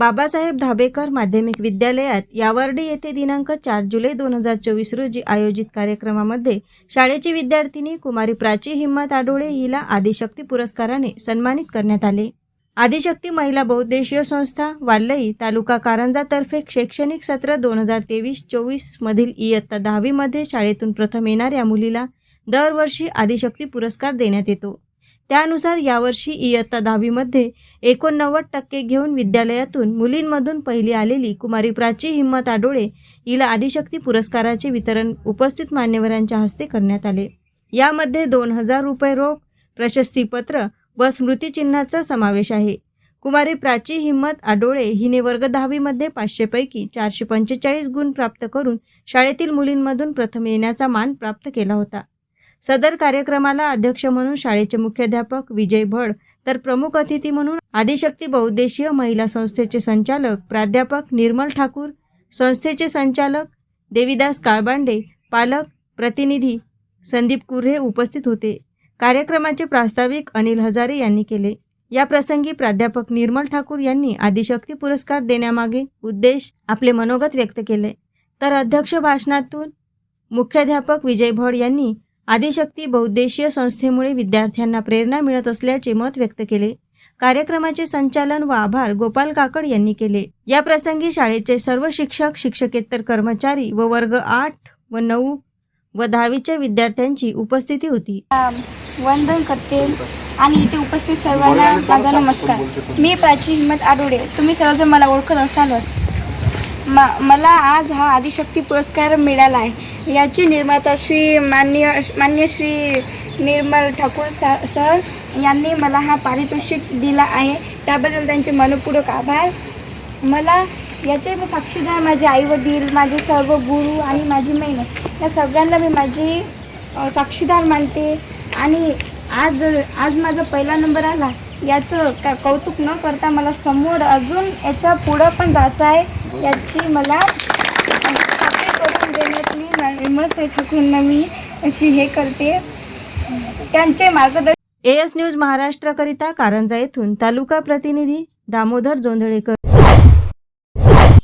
बाबासाहेब धाबेकर माध्यमिक विद्यालयात यावर्डी येथे दिनांक चार जुलै दोन हजार चोवीस रोजी आयोजित कार्यक्रमामध्ये शाळेची विद्यार्थिनी कुमारी प्राची हिम्मत आडोळे हिला आदिशक्ती पुरस्काराने सन्मानित करण्यात आले. आदिशक्ती महिला बहुद्देशीय संस्था वाल्लई तालुका कारंजातर्फे शैक्षणिक सत्र दोन हजार तेवीस चोवीसमधील इयत्ता दहावीमध्ये शाळेतून प्रथम येणाऱ्या मुलीला दरवर्षी आदिशक्ती पुरस्कार देण्यात येतो. त्यानुसार यावर्षी इयत्ता दहावीमध्ये एकोणनव्वद टक्के घेऊन विद्यालयातून मुलींमधून पहिली आलेली कुमारी प्राची हिम्मत आडोळे हिला आदिशक्ती पुरस्काराचे वितरण उपस्थित मान्यवरांच्या हस्ते करण्यात आले. यामध्ये दोन हजार रुपये रोख प्रशस्तीपत्र व स्मृतिचिन्हाचा समावेश आहे. कुमारी प्राची हिम्मत आडोळे हिने वर्ग दहावीमध्ये पाचशेपैकी चारशे पंचेचाळीस गुण प्राप्त करून शाळेतील मुलींमधून प्रथम येण्याचा मान प्राप्त केला होता. सदर कार्यक्रमाला अध्यक्ष म्हणून शाळेचे मुख्याध्यापक विजय भड तर प्रमुख अतिथी म्हणून आदिशक्ती बहुद्देशीय महिला संस्थेचे संचालक प्राध्यापक निर्मल ठाकूर संस्थेचे संचालक देवीदास काळबांडे पालक प्रतिनिधी संदीप कुर्हे उपस्थित होते. कार्यक्रमाचे प्रास्ताविक अनिल हजारे यांनी केले. या प्रसंगी प्राध्यापक निर्मल ठाकूर यांनी आदिशक्ती पुरस्कार देण्यामागे उद्देश आपले मनोगत व्यक्त केले. तर अध्यक्ष भाषणातून मुख्याध्यापक विजय भड यांनी आदिशक्ती बहुद्देशीय संस्थेमुळे विद्यार्थ्यांना प्रेरणा मिळत असल्याचे मत व्यक्त केले. कार्यक्रमाचे संचालन व आभार गोपाल काकड यांनी केले. या प्रसंगी शाळेचे सर्व शिक्षक शिक्षकेतर कर्मचारी व वर्ग आठ व नऊ व दहावीच्या विद्यार्थ्यांची उपस्थिती होती. वंदन करते. आणि इथे उपस्थित सर्वांना माझा नमस्कार. मी प्राची हिम्मत आडोडे तुम्ही सर्वजण मला ओळखत असालच. म मला आज हा आदिशक्ती पुरस्कार मिळाला आहे. याचे निर्माता श्री मान्य मान्य श्री निर्मल ठाकूर सा सर यांनी मला हा पारितोषिक दिला आहे. त्याबद्दल त्यांचे मनपूर्वक आभार. मला याचे साक्षीदार माझे आईवडील माझे सर्व गुरु आणि माझी मेहनत या सगळ्यांना मी माझी साक्षीदार मानते. आणि आज आज माझा पहिला नंबर आला. याचं का कौतुक न करता मला समोर अजून याच्या पुढं पण जायचं आहे. याची मला खात्री करून देण्यातली निर्मल ठाकूरना मी अशी हे करते. त्यांचे मार्गदर्शन एएस न्यूज महाराष्ट्राकरिता कारंजा येथून तालुका प्रतिनिधी दामोदर जोंधळेकर.